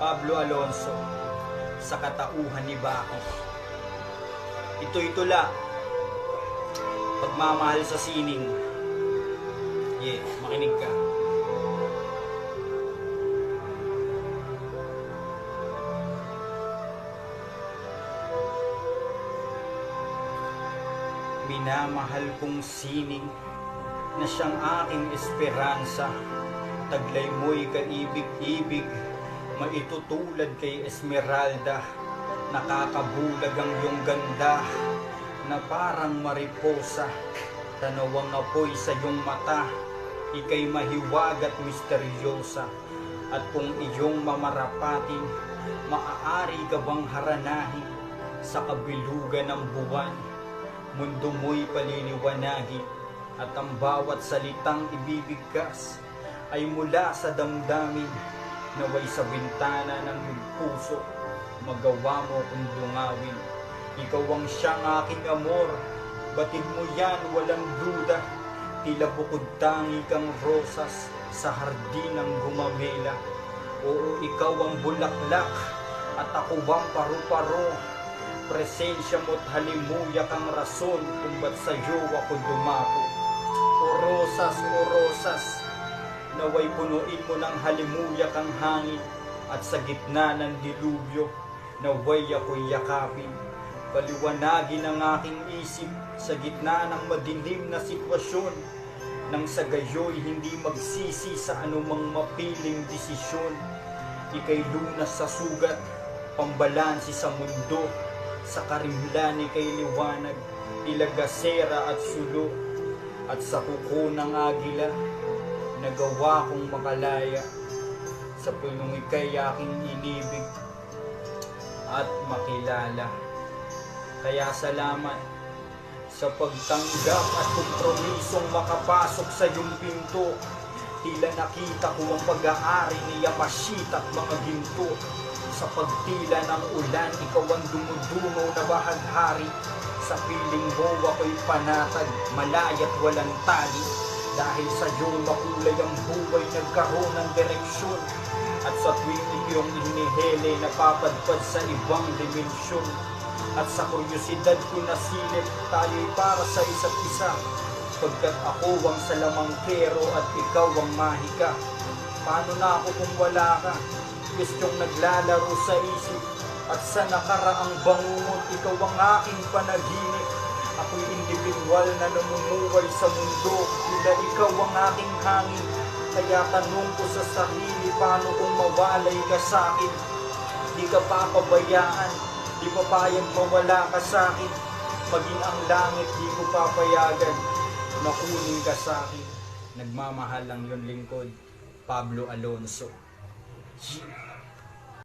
Pablo Alonso sa katauhan ni Baki. Ito-ito lang. Pagmamahal sa sining. Yeah, makinig ka. Minamahal kong sining na siyang aking esperansa. Taglay mo'y kaibig-ibig, maitutulad kay Esmeralda. Nakakabulag ang iyong ganda, na parang mariposa. Tanawang apoy sa iyong mata, ikay mahiwag at misteryosa. At kung iyong mamarapatin, maaari ka bang haranahin sa kabilugan ng buwan? Mundo mo'y paliliwanagin at ang bawat salitang ibibigkas ay mula sa damdamin naway sa bintana ng puso magawa mo kung dungawin ikaw ang siyang aking amor batid mo yan walang duda. Tila bukod tangi kang rosas sa hardin ng gumamela. Oo ikaw ang bulaklak at ako ang paru-paro? Presensya mo't halimuyak ang rason kung ba't sa'yo ako dumapo. O rosas, o rosas, naway punuin mo ng halimuyak ang hangin at sa gitna ng dilubyo, naway ako'y yakapin. Paliwanagin ang aking isip sa gitna ng madilim na sitwasyon nang sa gayo'y hindi magsisi sa anumang mapiling desisyon. Ika'y lunas sa sugat, pambalansi sa mundo, sa karimlan kay liwanag, ilagasera at sulo, at sa kuko ng agila, nagawa kong makalaya, sa punong ikay aking inibig, at makilala. Kaya salamat sa pagtanggap at kompromisong makapasok sa iyong pinto. Tila nakita ko ang pag-aari ni Yamashita at mga ginto. Sa pagtila ng ulan, ikaw ang dumudumo na bahaghari. Sa piling mo ako'y panatag, malayat walang tali. Dahil sa iyo makulay ang buhay, nagkaroon ng direksyon. At sa tuwing iyong inihele, napapadpad sa ibang dimensyon. At sa kuryosidad ko nasilip, tayo'y para sa isa't isa. Pagkat ako ang salamangkero at ikaw ang mahika. Paano na ako kung wala ka? Gustyong naglalaro sa isip at sa nakaraang bangungot, ikaw ang aking panaginip. Ako'y individual na namumuhay sa mundo, tila ikaw ang aking hangin. Kaya tanong ko sa sarili, paano kung mawalay ka sa akin? Di ka papabayaan, di papayag mawala ka sa akin. Maging ang langit, di ko papayagan, makunin ka sa akin. Nagmamahal ang yun lingkod, Pablo Alonso. Yeah.